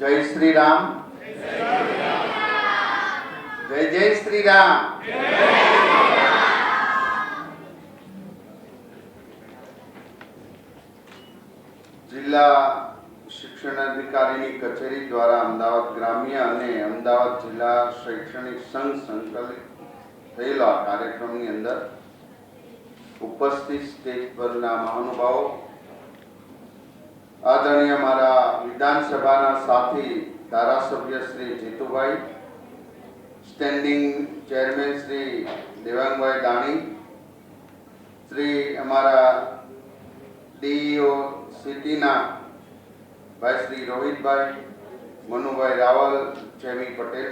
જય શ્રી રામ જય જય શ્રી રામ જિલ્લા શિક્ષણ અધિકારીની કચેરી દ્વારા અમદાવાદ ગ્રામ્ય અને અમદાવાદ જિલ્લા શૈક્ષણિક સંઘ સંકલિત થયેલા કાર્યક્રમની અંદર ઉપસ્થિત સ્ટેજ પરના મહાનુભાવો આદરણીય મારા વિધાનસભાના સાથી ધારાસભ્ય શ્રી જીતુભાઈ સ્ટેન્ડિંગ ચેરમેન શ્રી દેવાંગભાઈ દાણી, શ્રી અમારા ડીઈઓ સિટીના ભાઈ શ્રી રોહિતભાઈ, મનુભાઈ રાવલ, જેમી પટેલ,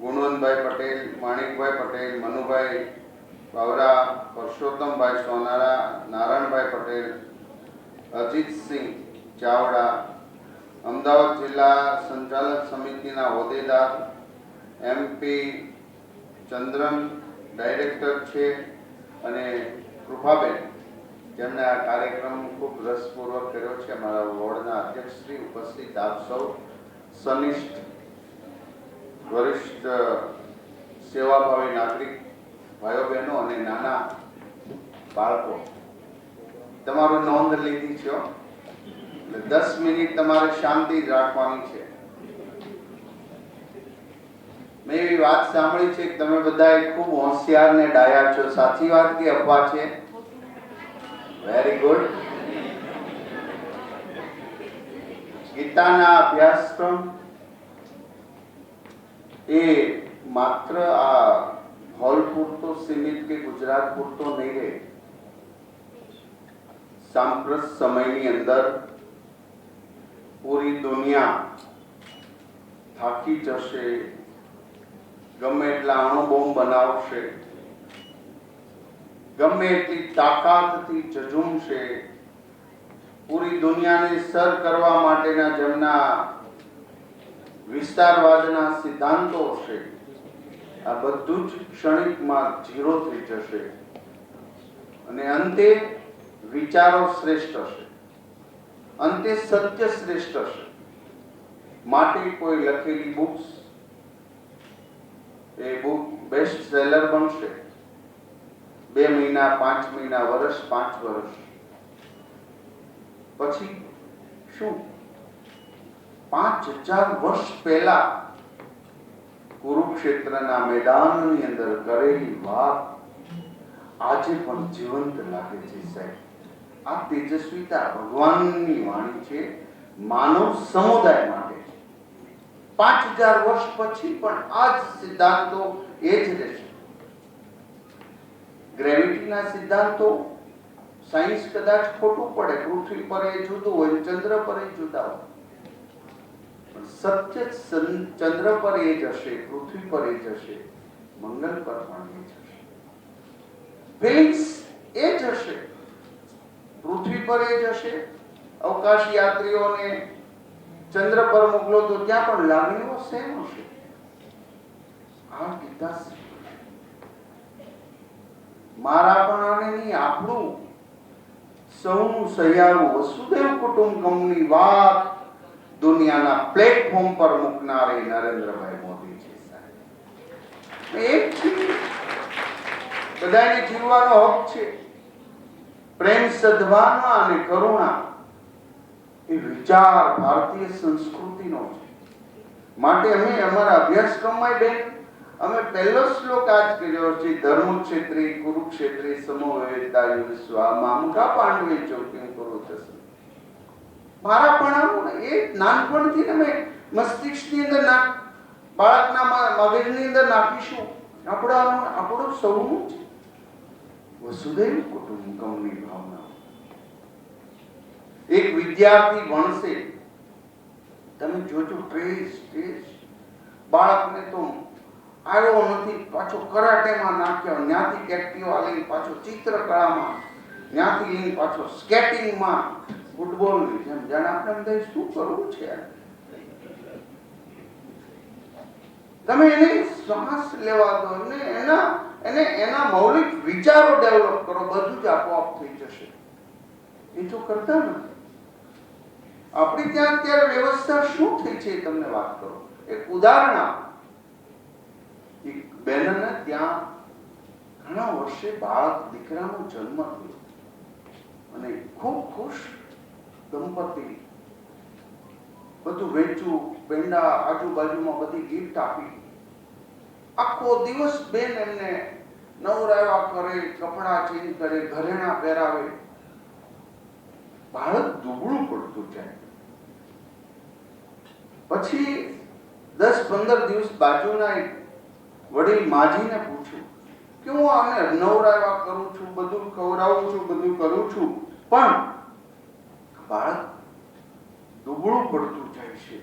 ગુણવંતભાઈ પટેલ, માણિકભાઈ પટેલ, મનુભાઈ બાવરા પરસોત્તમભાઈ સોનારા, નારાયણભાઈ પટેલ અજીતસિંહ ચાવડા, અમદાવાદ જિલ્લા સંચાલક સમિતિના હોદ્દેદાર એમપી ચંદ્રન, ડાયરેક્ટર છે અને કૃપાબેન. જેમણે આ કાર્યક્રમ ખૂબ રસપૂર્વક કર્યો છે. અમારા વોર્ડના અધ્યક્ષ શ્રી ઉપસ્થિત આપ સૌ, સનિષ્ઠ, વરિષ્ઠ, સેવાભાવી નાગરિક, ભાઈઓ બહેનો અને નાના બાળકો. તમારું નોંધ લીધી છો દસ મિનિટ તમારે શાંતિ રાખવાની છે. મેં એવી વાત સાંભળી છે કે તમે બધા ખૂબ હોશિયાર ને ડાયા છો. સાચી વાત કે અફવા છે? વેરી ગુડ ગીતાના અભ્યાસક્રમ એ માત્ર આ હોલ પૂરતો સીમિત કે ગુજરાત પૂરતો નહીં રહે. સાંપ્રત સમયની અંદર પૂરી દુનિયા થાકી જશે. ગમે એટલા અણુબોમ્બ બનાવશે. ગમે એટલી તાકાતથી ઝઝૂમશે. પૂરી દુનિયાને સર કરવા માટેના જેમના વિસ્તારવાદના સિદ્ધાંતો છે આ બધું જ ક્ષણિકમાં ઝીરો થઈ જશે. અને અંતે વિચારો શ્રેષ્ઠ હશે. અંતે સત્ય શ્રેષ્ઠ હશે. માટે કોઈ લખેલી બુક્સ એ બુક બેસ્ટ સેલર બનશે. બે મહિના, પાંચ મહિના, વર્ષ, પાંચ વર્ષ. પછી શું? પાંચ હજાર વર્ષ પહેલા કુરુક્ષેત્રના મેદાનની અંદર કરેલી વાત આજે પણ જીવંત લાગે છે સાહેબ. આ તેજસ્વીતા ભગવાનની વાણી છે, માનવ સમુદાય માટે છે. પાંચ હજાર વર્ષ પછી પણ આ જ સિદ્ધાંતો એ જ રહેશે. ગ્રેવિટીના સિદ્ધાંતો સાયન્સ કદાચ ખોટું પડે, પૃથ્વી પર એ જુદું હોય, ચંદ્ર પર એ જુદા હોય. સત્ય ચંદ્ર પર એ જ હશે, પૃથ્વી પર એ જ હશે મંગળ પર પણ એ જશે ફિલિંગ્સ એ જ હશે. પૃથ્વી પર એ જશે. અવકાશ યાત્રીઓને ચંદ્ર પર મોકલો તો ત્યાં પણ લાગણીઓ સેમ હશે. આ ગીતા મારા પણ આને નહીં, આપણું. સૌનું સહિયારું વસુદેવ કુટુંબકમની વાત દુનિયાના પ્લેટફોર્મ પર મૂકનારે નરેન્દ્રભાઈ મોદી છે એક. બધાને જીવવાનો હક છે. પ્રેમ સદભાવના અને કરુણા એ વિચાર ભારતીય સંસ્કૃતિનો છે. માટે અમે અમારા અભ્યાસક્રમમાં બેન, અમે પહેલો શ્લોક આજ કર્યો છે ધર્મ ક્ષેત્રે કુરુક્ષેત્રે સમવેતા યુદ્ધ સ્વામા પાંડવે ચોક્યું કરો થશે મારા પણ એ નાનપણથી તમે મસ્તિષ્કની અંદર ના બાળકના મગજની અંદર નાખીશું. આપણા, આપણું સૌનું છે વસુધૈવ કુટુંબકમની ભાવના. એક વિદ્યાર્થી ભણશે. તમે જોજો ટ્રેસ ટ્રેસ બાળકને તો આવ્યો નથી, પાછો કરાટેમાં નાખ્યો. ત્યાંથી એક્ટિવા લઈને પાછો ચિત્રકળામાં ત્યાંથી લઈને પાછો સ્કેટિંગમાં ફૂટબોલની જેમ. જાણે આપણે બધા શું કરવું છે? તમે એને શ્વાસ લેવા દો એને એના એને એના મૌલિક વિચારો ડેવલપ કરો, બધું જ આપોઆપ થઈ જશે. એ તો કરતા નથી. આપણી ત્યાં અત્યારે વ્યવસ્થા શું થઈ છે તમને વાત કરો. એક ઉદાહરણ આપું. એક બહેનને ત્યાં ઘણા વર્ષે બાળક દીકરાનો જન્મ થયો. અને ખૂબ ખુશ દંપતી બધું વેચવું પેંડા, આજુબાજુમાં બધી ગિફ્ટ આપી. આખો દિવસ બેન એમને નવરાવા કરે, કપડાં ચેન્જ કરે, ઘરેણા પહેરાવે. બાળક દુબળું પડતું જાય. પછી દસ પંદર દિવસ બાજુના એક વડીલ માજીને પૂછ્યું કે હું આને નવરાવા કરું છું, બધું ખવડાવું છું, બધું કરું છું, પણ બાળક દુબળું પડતું જાય છે.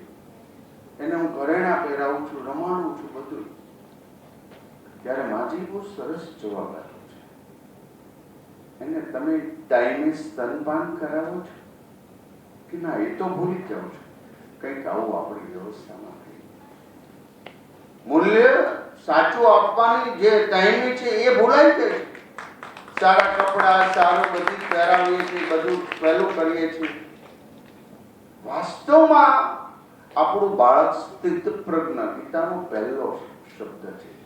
એને હું ઘરેણા પહેરાવું છું, રમાડું છું બધું. ત્યારે માજી બહુ સરસ જવાબ આપ્યો છે. એને તમે ટાઈમે સ્તનપાન કરાવો છો? કે ના, એ તો ભૂલી જાઓ છો. કંઈક આવું આપણી વ્યવસ્થામાં મૂલ્ય સાચું આપવાની જે ટાઈમે છે એ ભૂલાઈ ગઈ સારા કપડા, સારું બધું પહેરાવીએ છીએ, બધું પહેલું કરીએ છીએ. વાસ્તવમાં આપણું બાળક સ્થિત પ્રજ્ઞ ગીતાનો પહેલો શબ્દ છે.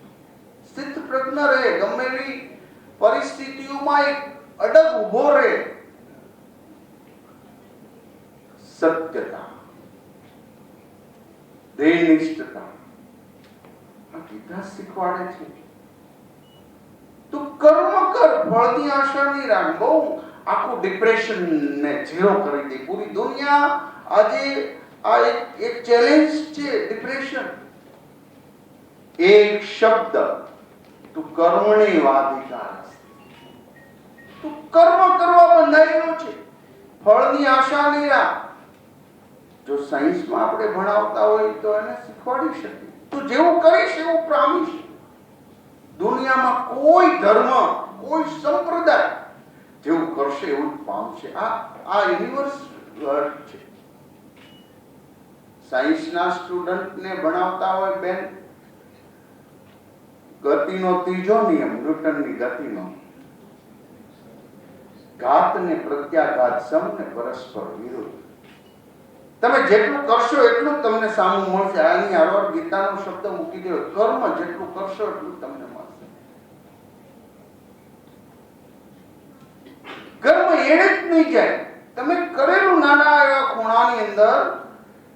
સ્થિત પ્રજ્ઞ રહે, ગમે એવી પરિસ્થિતિઓમાં એક અડગ ઊભો રહે. સત્યતા. ધ્યેયનિષ્ઠતા આ ગીતા શીખવાડે છે. તું કર્મ કર, ફળની આશા નહીં રાખ. બહુ આખું ડિપ્રેશન ને ઝીરો કરી દે. પૂરી દુનિયા આજે આ એક એક ચેલેન્જ છે, ડિપ્રેશન. એક શબ્દ. તું કર્મણી વાધિકાર તું કર્મ કરવા બંધાયેલું છે. ફળની આશા નહીં રાખ. જો સાયન્સમાં આપણે ભણાવતા હોય તો એને શીખવાડી શકીએ. તું જેવું કરીશ એવું પામીશ દુનિયામાં કોઈ ધર્મ, કોઈ સંપ્રદાય જેવું કરશે એવું પામશે. આ આ યુનિવર્સ છે. સાયન્સના સ્ટુડન્ટને ભણાવતા હોય બેન ગતિનો ત્રીજો નિયમ, ન્યૂટનની ગતિનો. ઘાત ને પ્રત્યાઘાત સમ ને પરસ્પર વિરુદ્ધ. તમે જેટલું કરશો એટલું તમને સામું મળશે. આની હરવાર ગીતાનો શબ્દ મૂકી દો કર્મ જેટલું કરશો એટલું તમને મળશે. કર્મ એડે જ નહીં જાય. તમે કરેલું નાના એવા ખૂણાની અંદર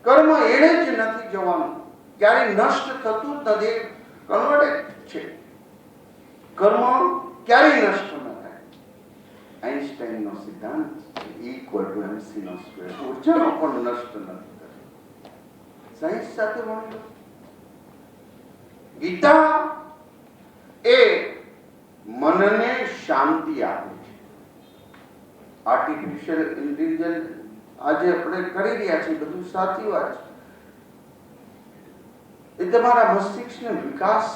કર્મ એડે જ નથી જવાનું. ક્યારે નષ્ટ થતું નથી કન્વર્ટેડ છે. કર્મ ક્યારેય નષ્ટ ન થાય. આઈન્સ્ટાઈનનો સિદ્ધાંત ઇક્વલ ટુ એમસી નો સ્ક્વેર ઉર્જાનો પણ નષ્ટ નથી થતો. સાયન્સ સાથે ભણી ગીતા એ મનને શાંતિ આપે છે. આર્ટિફિશિયલ ઇન્ટેલિજન્સ આજે આપણે કરી રહ્યા છીએ, બધું સાચી વાત છે. એ તમારા મસ્તિષ્કનો વિકાસ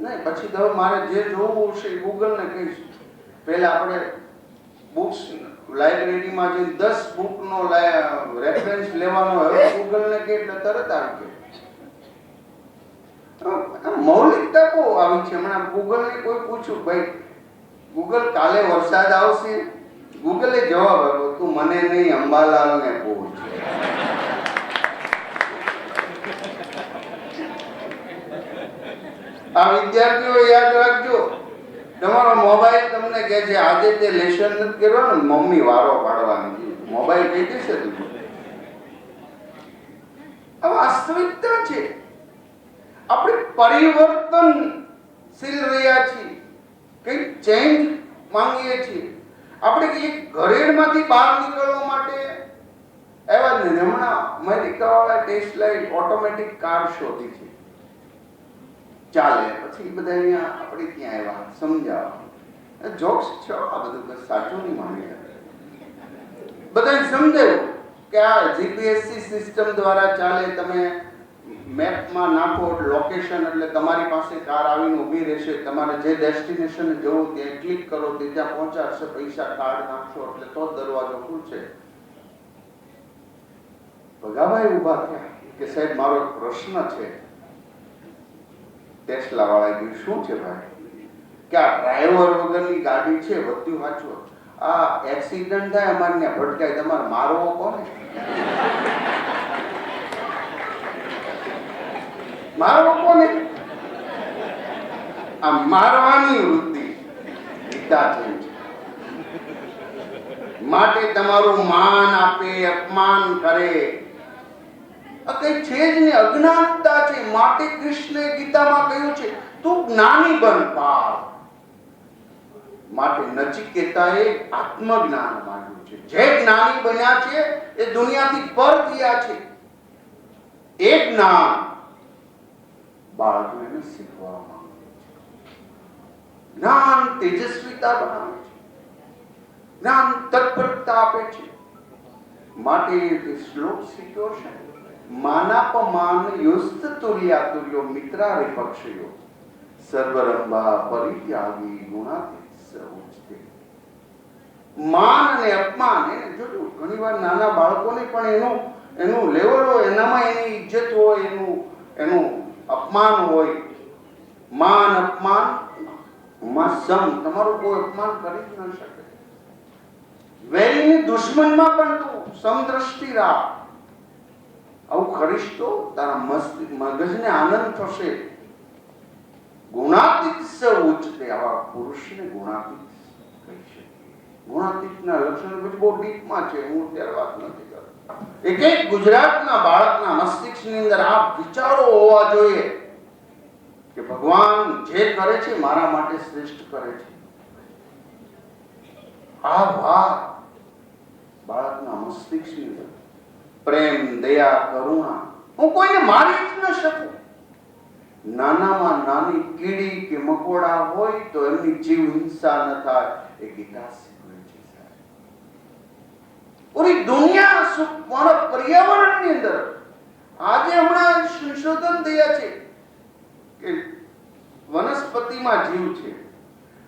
નહીં, પછી તો મારે જે જોવું હશે એ ગૂગલને કહીશ. પહેલાં આપણે બુક્સ લાઇબ્રેરીમાં જઈને દસ બુકનો રેફરન્સ લેવાનો હવે ગૂગલને કે એટલે તરત આવી ગયો. મૌલિક બહુ આવી છે. હમણાં ગૂગલને કોઈ પૂછ્યું, ભાઈ, ગૂગલ કાલે વરસાદ આવશે? ગૂગલે જવાબ આપ્યો, તું મને નહીં અંબાલાલને પૂછ. આ વિદ્યાર્થીઓ યાદ રાખજો, તમારો મોબાઈલ તમને કહે છે, આજે તે લેશન નથી કરવાનું, મમ્મી વારો પાડવાની મોબાઈલ કહી દેશે તું વાસ્તવિકતા છે. આપણે પરિવર્તનશીલ રહ્યા છીએ, કંઈક ચેન્જ માંગીએ છીએ. આપણે એક ઘરેડમાંથી બહાર નીકળવા માટે એવા હમણાં અમેરિકાવાળા ટેસ્લા ઓટોમેટિક કાર શોધી છે. ચાલે, પછી બધા અહીંયા આપણે ત્યાં આવ્યા? સમજાવવા. જોક્સ છો, આ બધું સાચું નહીં માની બધાને સમજાયું કે આ જીપીએસસી સિસ્ટમ દ્વારા ચાલે, તમે મેપમાં નાખો લોકેશન એટલે તમારી પાસે કાર આવીને ઊભી રહેશે, તમારે જે ડેસ્ટિનેશન જવું ત્યાં ક્લિક કરો, તે ત્યાં પહોંચાડશે, પૈસા કાર્ડ નાખશો, એટલે તો દરવાજો ખુલશે. ભગાભાઈ ઊભા થયા કે સાહેબ, મારો પ્રશ્ન છે. ટેસ્લા વાળા કહ્યું, શું છે ભાઈ? કે આ ડ્રાઈવર વગરની ગાડી છે વધ્યું વાંચો. આ એક્સિડન્ટ થાય અમારે ભટકાય તમારે મારવો કોને? મારવો કોને? આ મારવાની વૃત્તિ પિતાજી છે. માટે તમારું માન આપે, અપમાન કરે. દુનિયાથી પર ગયા છે. એ જ્ઞાન બાળકને શીખવા માંગે છે. જ્ઞાન તેજસ્વીતા બનાવે છે. જ્ઞાન તત્પરતા આપે છે. માટે શ્લોક શીખ્યો છે માનાપમાન યુસ્ત તુર્યા તુર્યો મિત્રારે પક્ષયો સર્વરંભા પરિત્યાગી ગુણાતીત સહુજતે માન અને અપમાન એને જોજો, ઘણીવાર નાના બાળકોને પણ એનું એનું લેવલ હોય, એનામાં એની ઇજ્જત હોય, એનું એનું અપમાન હોય. માન, અપમાનમાં સમ, તમારું કોઈ અપમાન કરી જ ન શકે. વેરીની દુશ્મનમાં પણ તું સમદ્રષ્ટિ રાખ. આવું કરીશ તો તારા મસ્ત મગજને આનંદ થશે. ગુણાતીત સ ઉચ્ચતે આવા પુરુષને ગુણાતીત કહી શકીએ ગુણાતીતના લક્ષણ પછી બહુ ડીપમાં છે, હું અત્યારે વાત નથી એક એક ગુજરાતના બાળકના મસ્તિષ્કની અંદર આ વિચારો હોવા જોઈએ કે ભગવાન જે કરે છે મારા માટે શ્રેષ્ઠ કરે છે. આ વાત બાળકના મસ્તિષ્કની અંદર પ્રેમ, દયા, કરુણા, હું કોઈને મારી જ ન શકું. નાનામાં નાની કીડી કે મકોડા હોય તો એમની જીવ હિંસા ન થાય, એ ગીતા પૂરી દુનિયા મારા પર્યાવરણની અંદર આજે હમણાં સંશોધન થયા છે કે વનસ્પતિમાં જીવ છે.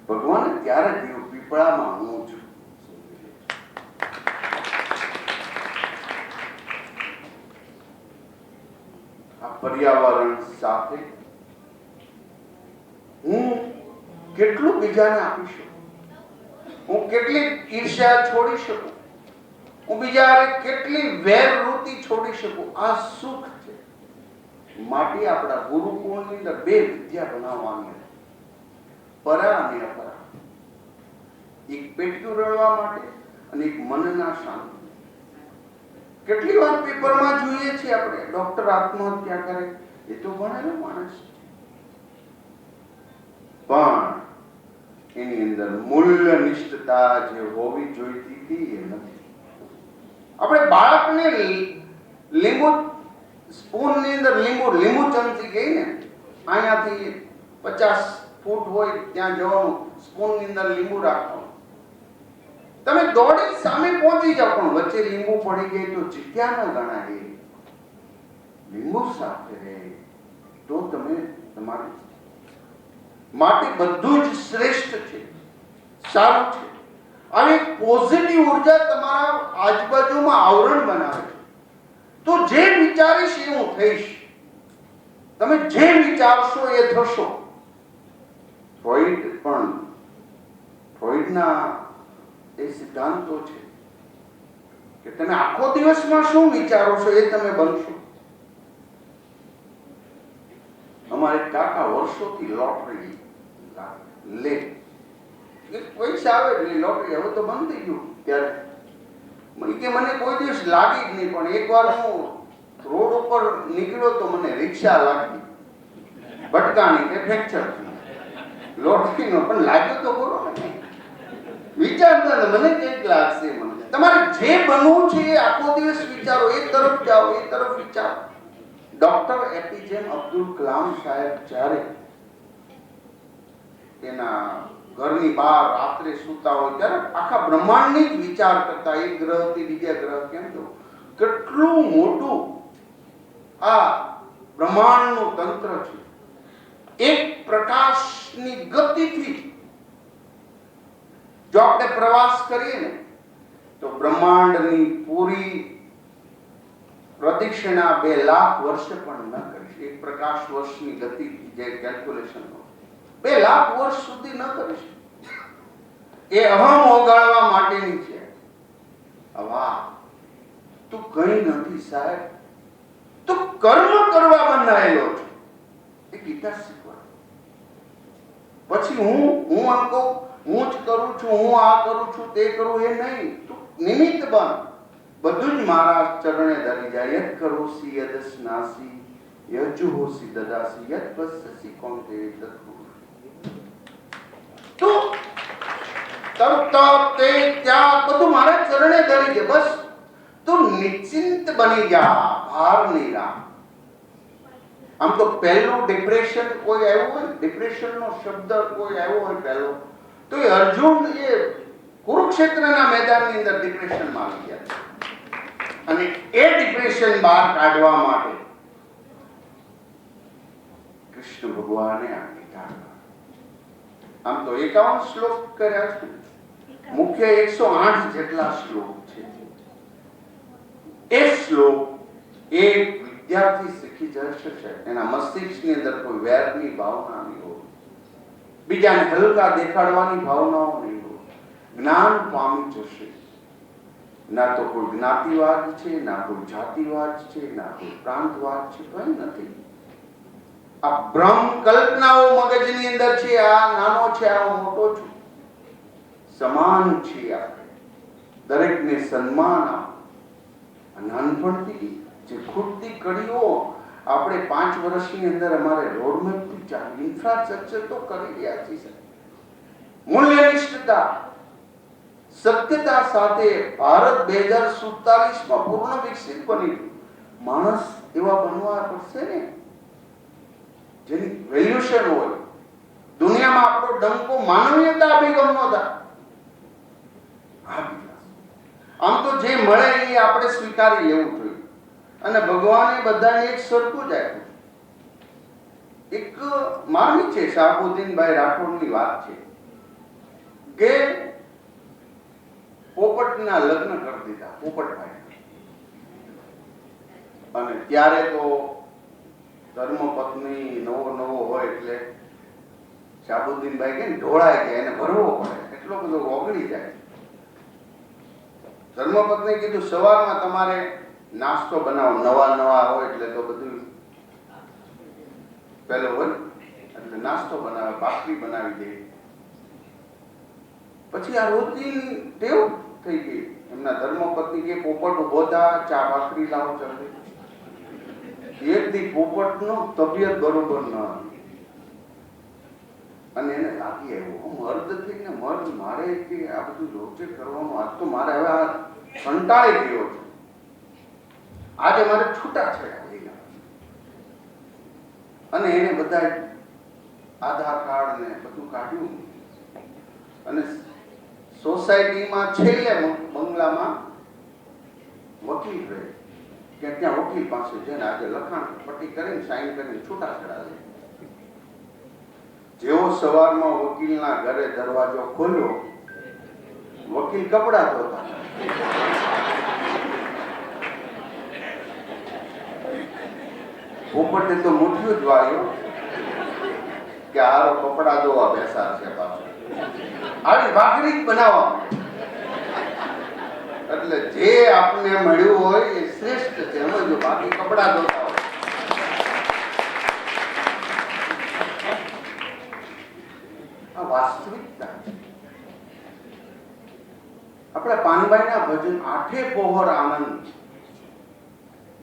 ભગવાન ત્યારે જીવ? પીપળામાં હું છું આ પર્યાવરણ સાથે હું કેટલું બીજાને આપી શકું? હું કેટલી ઈર્ષ્યા છોડી શકું? હું બીજા કેટલી વેર વૃત્તિ છોડી શકું? આ સુખ છે. માટે આપણા ગુરુકુળની અંદર બે વિદ્યા બનાવવાની. પરા અને અપરા. એક પેટનું રળવા માટે અને એક મનના શાંતિ. કેટલી વાર પેપરમાં જોઈએ છીએ આપણે? ડોક્ટર આત્મહત્યા કરે. એ તો ભણેલો માણસ પણ એની અંદર મૂલ્ય નિષ્ઠતા જે હોવી જોઈતી હતી એ નથી. આપણે બાળકને લીંબુ સ્પૂનની અંદર લીંબુ લીંબુ ચમચી ગઈ ને અહીંયાથી પચાસ ફૂટ હોય ત્યાં જવાનું સ્પૂનની અંદર લીંબુ રાખવાનું. તમે દોડી સામે પહોંચી જાઓ, પણ વચ્ચે લીંબુ પડી ગઈ તો જીત્યા ન ગણાય લીંબુ સાથે રહે. તો તમે તમારી માટે બધું જ શ્રેષ્ઠ છે, સારું છે. અને પોઝિટિવ ઊર્જા તમારા આજુબાજુમાં આવરણ બનાવે છે. તો જે વિચારીશ એ હું થઈશ. તમે જે વિચારશો એ થશો. ફ્રોઈડ પણ ફ્રોઈડના એ સિદ્ધાંતો છે કે તમે આખો દિવસમાં શું વિચારો છો એ તમે બનશો. અમારે કાકા વર્ષોથી લોટરી લે. પૈસા આવે એટલે લોટરી હવે તો બંધ થઈ ગયું ત્યારે. કે મને કોઈ દિવસ લાગી જ નહીં, પણ એકવાર હું રોડ ઉપર નીકળ્યો તો મને રિક્ષા લાગી. ભટકાણી કે ફ્રેક્ચર લોટરીનો પણ લાગ્યો તો બોલો ને. વિચારતા મને કેટલા લાગશે, મને. તમારે જે બનવું છે એ આખો દિવસ વિચારો, એ તરફ જાઓ, એ તરફ વિચારો. ડોક્ટર એપીજેમ અબ્દુલ કલામ સાહેબ જ્યારે એના ઘરની બહાર રાત્રે સૂતા હોય, ત્યારે આખા બ્રહ્માંડની જ વિચાર કરતા, એક ગ્રહથી બીજા ગ્રહ, કેમ જવું કેટલું મોટું આ બ્રહ્માંડનું તંત્ર છે. એક પ્રકાશની ગતિથી જો આપણે પ્રવાસ કરીએ ને, તો બ્રહ્માંડની પૂરી પ્રદક્ષિણા બે લાખ વર્ષ પણ ન કરીશ. એક પ્રકાશ વર્ષની ગતિ જે કેલ્ક્યુલેશન બે લાખ વર્ષ સુધી ન કરીશ. એ અહમ ઓગાળવા માટેની છે. વાહ તું કઈ નથી સાહેબ. તું કર્મ કરવા બનાવેલો છે. એ ગીતા શીખવા પછી હું હું આમ કહું હું જ કરું છું હું આ કરું છું તે કરું એ નહીં તું નિમિત્ત બન બધું જ મારા ચરણે ધરી જાય યદ કરોસી યદ સ્નાસી યજુહોસી દદાસી યદ પસ્સસી કોંતે તત્પુરુષ તું તપ તપ તે ત્યાં બધું મારા ચરણે ધરી છે બસ તું નિશ્ચિંત બની જા ભાર નહીં રાખ આમ તો પહેલું ડિપ્રેશન કોઈ આવ્યું હોય ડિપ્રેશન નો શબ્દ કોઈ આવ્યો હોય પહેલો તો એ અર્જુન એ કુરુક્ષેત્રના મેદાનની અંદર ડિપ્રેશનમાં આવી ગયા. અને એ ડિપ્રેશન બહાર કાઢવા માટે કૃષ્ણ ભગવાને આ ગીતા આમ તો એકાવન શ્લોક કર્યા છે. મુખ્ય એકસો આઠ જેટલા શ્લોક છે. એ શ્લોક એક વિદ્યાર્થી શીખી જશે. એના મસ્તિષ્કની અંદર કોઈ વેરની ભાવના નહીં. બીજાને હલકા દેખાડવાની ભાવનાઓ નહીં હોય. જ્ઞાન પામી જશે. ના તો કોઈ જ્ઞાતિવાદ છે, ના કોઈ જાતિવાદ છે, ના કોઈ પ્રાંતવાદ છે, કઈ નથી. આ ભ્રમ કલ્પનાઓ મગજની અંદર છે, આ નાનો છે, આ મોટો છું. સમાન છીએ આપણે. દરેકને સન્માન આપો. નાનપણથી જે ખૂટતી કડીઓ આપણે પાંચ વર્ષની અંદર અમારે રોડમેપથી ચાલે ઇન્ફ્રાસ્ટ્રક્ચર તો કરી રહ્યા છીએ મૂલ્યનિષ્ઠતા, સત્યતા સાથે ભારત બે હજાર સુડતાલીસમાં પૂર્ણ વિકસિત બની માણસ એવા બનવા પડશે ને? જેની વેલ્યુશન હોય. દુનિયામાં આપણો ડંકો માનવીયતા અભિગમનો થાય. આમ તો જે મળે એ આપણે સ્વીકારી લેવું જોઈએ. અને ભગવાને બધાને એક સરખું જ આપ્યું. એક માની છે શાહબુદ્દીનભાઈ રાઠોડની વાત છે કે પોપટના લગ્ન કરી દીધા પોપટભાઈ અને ત્યારે તો ધર્મપત્ની નવો નવો હોય એટલે શાહબુદ્દીનભાઈ કે ઢોળાય કે એને ભરવો પડે, એટલો બધો ઓગળી જાય. ધર્મપત્ની કીધું, સવારમાં તમારે નાસ્તો બનાવો, નવા નવા હોય એટલે તો બધું પેલો હોય એટલે નાસ્તો બનાવે, ભાખરી બનાવી દે. પછી આ રોજની ટેવ થઈ ગઈ. એમના ધર્મપત્ની કે પોપટ ઊભો થા, ચા ભાખરી લાવો ચાલે. એક દી પોપટનો તબિયત બરોબર ન અને એને લાગી આવ્યો, હું મર્દ થઈને મર્દ મારે કે આ બધું રોજે કરવાનું? આજ તો મારે હવે આ કંટાળી ગયો છું. આજે મારે છૂટા છે અને એને બધા આધાર કાર્ડ ને બધું કાઢ્યું. અને સોસાયટીમાં છેલ્લે બંગલામાં વકીલ રહે. કે ત્યાં વકીલ પાસે જઈને આજે લખાણ પટ્ટી કરીને, સાઈન કરીને છૂટા છેડા જેવો સવારમાં વકીલના ઘરે દરવાજો ખોલ્યો, વકીલ કપડા ધોતા પોપટે તો મુઠ્ઠીઓ જ વાળ્યું કે હારો કપડા ધોવા બેસા છે પાછું. આવી ભાખરી બનાવવા એટલે જે આપને મળ્યું હોય એ શ્રેષ્ઠ છે. સમજો બાકી કપડા ધોતા આ વાસ્તવિકતા. આપણા પાનબાઈના ભજન આઠે આનંદ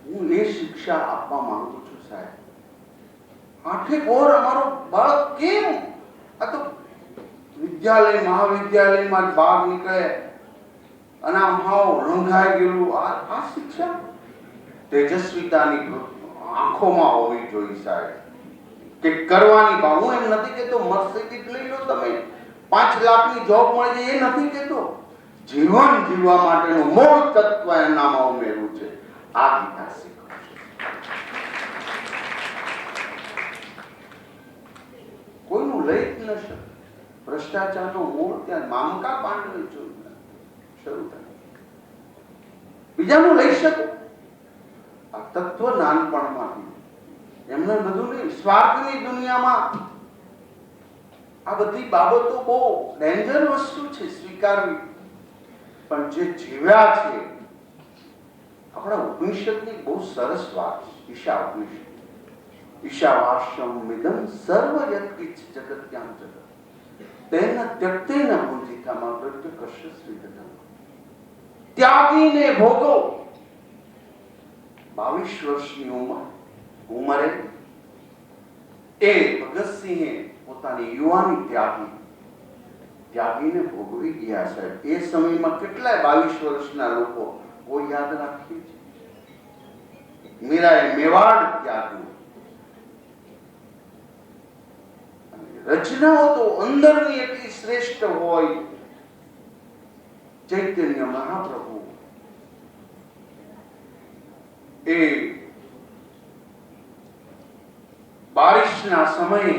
હું એ શિક્ષા આપવા માંગુ છું. સાહેબ આઠે કોર અમારો બાળક કેમ? આ તો વિદ્યાલય, મહાવિદ્યાલયમાં બહાર નીકળે. અને આમ હાવ રંગાઈ ગયેલું. આ આ શિક્ષા? તેજસ્વીતાની આંખોમાં હોવી જોઈએ સાહેબ. કે કરવાની ભાવ. હું એમ નથી કેતો મર્સિડીઝ લઈ લો તમે. પાંચ લાખની જોબ મળી જાય એ નથી કેતો. જીવન જીવવા માટેનું મૂળ તત્વ એનામાં ઉમેરું છે. આ ગીતા કોઈનું લઈ જ ન શકે. ભ્રષ્ટાચારનો મૂળ ત્યાં મામકા પાંડવે જોયું શરૂ થાય. બીજાનું લઈ શકે. આ તત્વ નાનપણમાં એમને બધું નહીં, સ્વાર્થની દુનિયામાં આ બધી બાબતો બહુ ડેન્જર વસ્તુ છે સ્વીકારવી. પણ જે જીવ્યા છે, આપણા ઉપનિષદની બહુ સરસ વાત ઈશા ઉપનિષદ. ઈશાવાસ્યમ મિદમ સર્વ જગત્યામ જગત તેન ત્યક્તેન ભૂંજિકામાં પ્રત્યકર્ષ સ્વીગતમ ત્યાગીને ભોગો. બાવીસ વર્ષની ઉંમર, ઉંમરે એ ભગતસિંહે પોતાની યુવાની ત્યાગી. ત્યાગીને ભોગવી ગયા સાહેબ. એ સમયમાં કેટલાય બાવીસ વર્ષના લોકો કોઈ યાદ રાખીએ છે? મીરાએ મેવાડ ત્યાગ્યું અને રચનાઓ તો અંદરની એટલી શ્રેષ્ઠ હોય. ચૈતન્ય મહાપ્રભુ એ બારિશના સમયે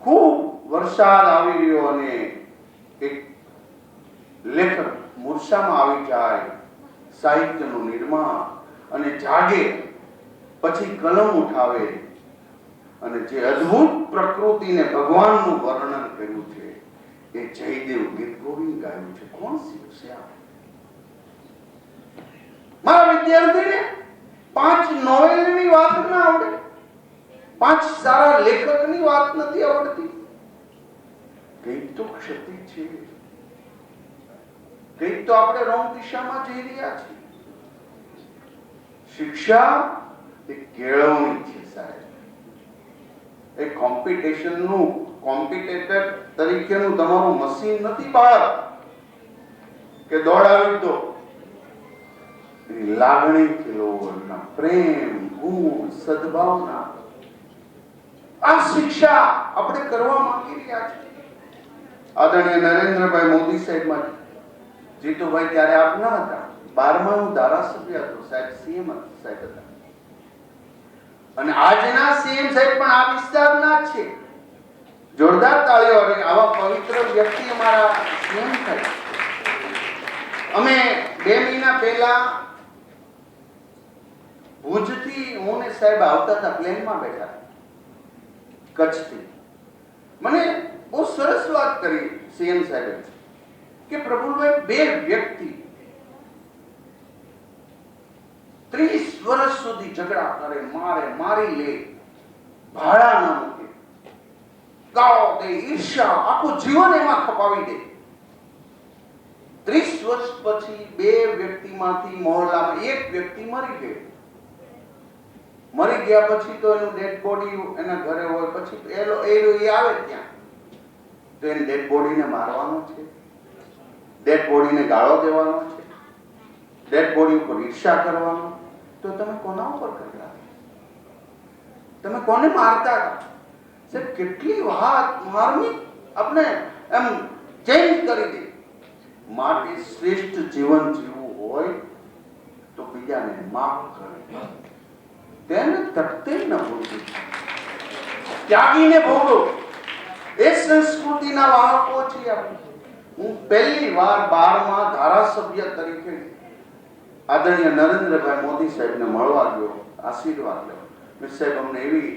ખૂબ વરસાદ આવી રહ્યો અને એક લેખક મૂર્છામાં આવી જાય, સાહિત્યનું નિર્માણ અને જાગે, પછી કલમ ઉઠાવે. અને જે અદ્ભુત પ્રકૃતિને ભગવાનનું વર્ણન કર્યું છે, એ જયદેવ ગીત ગોવિંદ ગાયું છે. કોણ શીખશે મારા વિદ્યાર્થીને પાંચ નોવેલની વાત ના આવડે? પાંચ સારા લેખકની વાત નથી આવડતી? કંઈક તો ક્ષતિ છે. કંઈક તો આપણે રોંગ દિશામાં જઈ રહ્યા છીએ. શિક્ષા એ કેળવણી છે સાહેબ. એ કોમ્પિટિશનનું કોમ્પિટેટર તરીકેનું તમારું મશીન નથી બહાર. કે દોડાવી દો એની લાગણી કેળવો પ્રેમ, ગુણ, સદભાવના. આ શિક્ષા આપણે કરવા માંગી રહ્યા છીએ. આદરણીય નરેન્દ્રભાઈ મોદી સાહેબ માટે જીતુભાઈ ત્યારે આપ ન હતા. બારમા હું ધારાસભ્ય હતો સાહેબ સીએમ સાહેબ હતા. અને આજના સીએમ સાહેબ પણ આ વિસ્તારના જ છે. જોરદાર તાળીઓ આવે આવા પવિત્ર વ્યક્તિ અમારા સીએમ થાય અમે બે મહિના પહેલા ભુજથી હું ને સાહેબ આવતા હતા પ્લેનમાં બેઠા કચ્છથી. મને બહુ સરસ વાત કરી સીએમ સાહેબ કે પ્રભુભાઈ બે વ્યક્તિ ત્રીસ વર્ષ સુધી ઝઘડા કરે, મારે, મારી લે. ભાડા ના મૂકે. ગાળો દે ઈર્ષા આખું જીવન એમાં ખપાવી દે. ત્રીસ વર્ષ પછી બે વ્યક્તિમાંથી મોહલ્લામાં એક વ્યક્તિ મરી ગયો મરી ગયા પછી તો એનું ડેડ બોડી એના ઘરે હોય, પછી એ લો- એ એ આવે ત્યાં. તો એને ડેડ બોડીને મારવાનો છે. ડેડ બોડીને ગાળો દેવાનો છે. ડેડ બોડી ઉપર ઈર્ષા કરવાનો તો તમે કોના ઉપર કરતા તમે કોને મારતા સાહેબ, કેટલી વાત માર્મિક આપણે એમ ચેન્જ કરી દે માટે શ્રેષ્ઠ જીવન જીવવું હોય તો બીજાને માફ કરે. તેને તટતે ન ભોગવું. ત્યાગીને ભોગવો. એ સંસ્કૃતિના વાહકો છીએ આપણે. હું પહેલી વાર બારમાં ધારાસભ્ય તરીકે આદરણીય નરેન્દ્રભાઈ મોદી સાહેબને મળવા ગયો, આશીર્વાદ લો. મેં સાહેબ, અમને એવી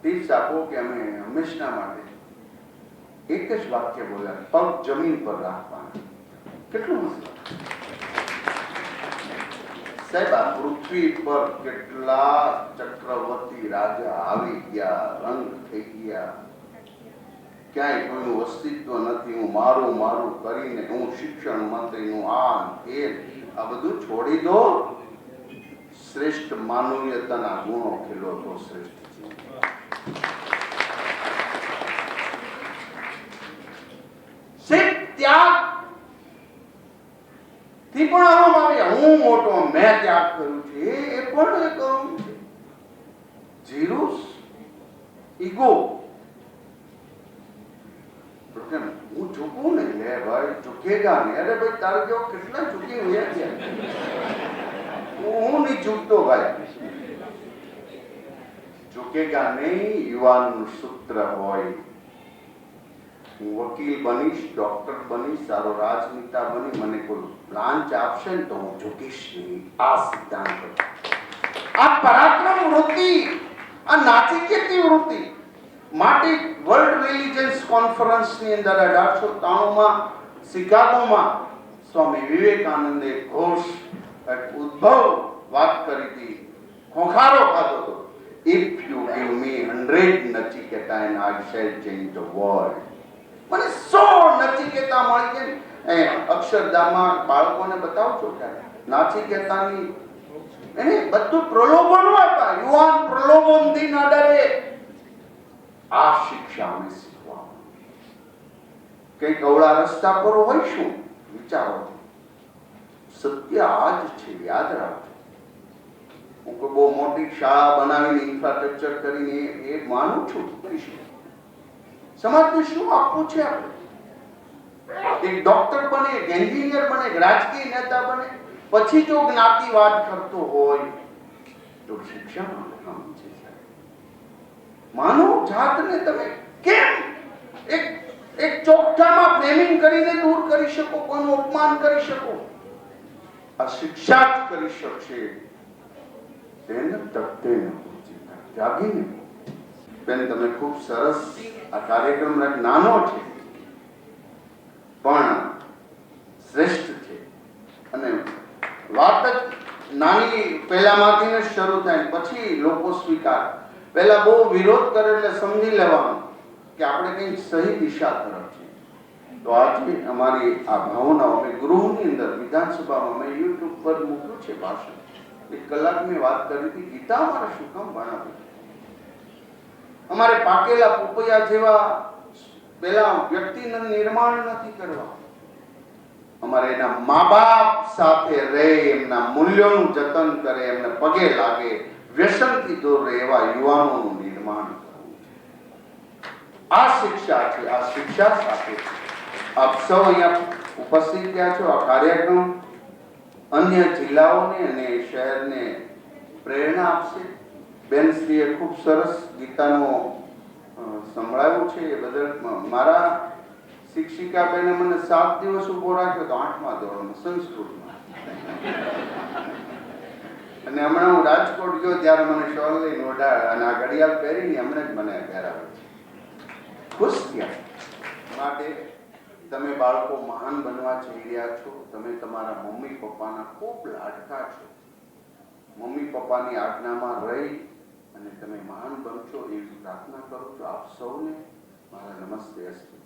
ટિપ્સ આપો કે અમે હંમેશના માટે એક જ વાક્ય બોલ્યા, પગ જમીન પર રાખવાના. કેટલું મસ્ત સાહેબ, આ પૃથ્વી પર કેટલા ચક્રવર્તી રાજા આવી ગયા, રંગ થઈ ગયા. ક્યાંય કોઈનું અસ્તિત્વ નથી, હું મારું મારું કરીને હું શિક્ષણ મંત્રીનું આ તે આ બધું છોડી દો. શ્રેષ્ઠ માનવીયતાના ગુણો ખીલો તો શ્રેષ્ઠ. ત્યાગ. થી પણ આવે. હું મોટો, મેં ત્યાગ કર્યું છે. એ પણ એક અહમ છે. જીરું ઈગો કેમ હું ઝૂકું ને લે ભાઈ ઝૂકેગા ને અરે ભાઈ તારે જો કેટલા ઝૂકી રહ્યા છે હું હું નહીં ઝૂકતો ભાઈ ઝૂકેગા નહીં યુવાનનું સૂત્ર હોય હું વકીલ બનીશ ડોક્ટર બનીશ સારો રાજનેતા બની મને કોઈ લાંચ આપશે ને તો હું ઝૂકીશ નહીં આ સિદ્ધાંત હતો. આ પરાક્રમ વૃત્તિ આ નાચિકેતી વૃત્તિ માટે વર્લ્ડ રિલિજન્સ કોન્ફરન્સની અંદર અઢારસો ત્રાણુંમાં શિકાગોમાં સ્વામી વિવેકાનંદે ઘોષ ઉદ્ભવ વાત કરી હતી. ખોખારો ખાધો હતો. If you give me hundred Nachiketa and I shall change the world મને સો નચિકેતા મળી ગઈ એ અક્ષરધામમાં બાળકોને બતાવજો ત્યારે. નાચિકેતાની, એને બધું પ્રલોભનો હતા યુવાન પ્રલોભનથી ન આ શિક્ષા અમે શીખવા. કંઈક અવળા રસ્તા પર હોય શું વિચારો. સત્ય આ છે, યાદ રાખજો. હું કોઈ બહુ મોટી શાળા બનાવીને ઇન્ફ્રાસ્ટ્રક્ચર કરીને એ- માનું છું કરીશું સમાજને શું આપવું છે આપણે? એક ડોક્ટર બને, એક એન્જિનિયર બને, એક રાજકીય નેતા બને, પછી જો જ્ઞાતિવાદ કરતો હોય, તો શિક્ષણ. માનવ જાતને તમે કેમ? એક એક ચોકઠામાં ફ્રેમિંગ કરીને દૂર કરી શકો, કોઈનું અપમાન કરી શકો. આ શિક્ષા જ કરી શકશે. તેને તકતે ન ત્યાગીને બેન, તમે ખૂબ સરસ આ કાર્યક્રમ નાનો છે. પણ શ્રેષ્ઠ છે. અને વાત જ નાની, પહેલામાંથી જ શરૂ થાય, પછી લોકો સ્વીકાર. પહેલા બહુ વિરોધ કરે એટલે સમજી લેવાનું કે આપણે કંઈક સહી દિશા તરફ છે તો આજે અમારી આ ભાવનાઓ અમે ગૃહની અંદર, વિધાનસભામાં અમે યુટ્યુબ પર મૂક્યું છે ભાષણ. એક કલાકની વાત કરી હતી, ગીતા અમારે શું કામ ભણાવી અમારે પાકેલા પોપૈયા જેવા પેલા વ્યક્તિનું નિર્માણ નથી કરવા. અમારે એના મા બાપ સાથે રહે, એમના મૂલ્યોનું જતન કરે, એમને પગે લાગે. વ્યસનથી દૂર રહે એવા યુવાનોનું નિર્માણ કરવું. આ શિક્ષા આ શિક્ષા સાથે આપ સૌ અહીંયા ઉપસ્થિત થયા છો. આ કાર્યક્રમ અન્ય જિલ્લાઓને અને શહેરને પ્રેરણા આપશે. બેનશ્રીએ ખૂબ સરસ ગીતાનો સંભળાવ્યું છે એ બદલ મારા શિક્ષિકા બેને મને સાત દિવસ ઊભો રાખ્યો તો આઠમા ધોરણમાં, સંસ્કૃતમાં. અને હમણાં હું રાજકોટ ગયો ત્યારે મને શોલ લઈને ઓઢાડ અને આ ઘડિયાળ પહેરીને હમણાં જ મને પહેરાવે છે ખુશ થયા. માટે તમે બાળકો મહાન બનવા જઈ રહ્યા છો. તમે તમારા મમ્મી પપ્પાના ખૂબ લાડકા છો. મમ્મી પપ્પાની આજ્ઞામાં રહી અને તમે મહાન બનશો એવી પ્રાર્થના કરું છું. આપ સૌને મારા નમસ્તે અસ્તુ.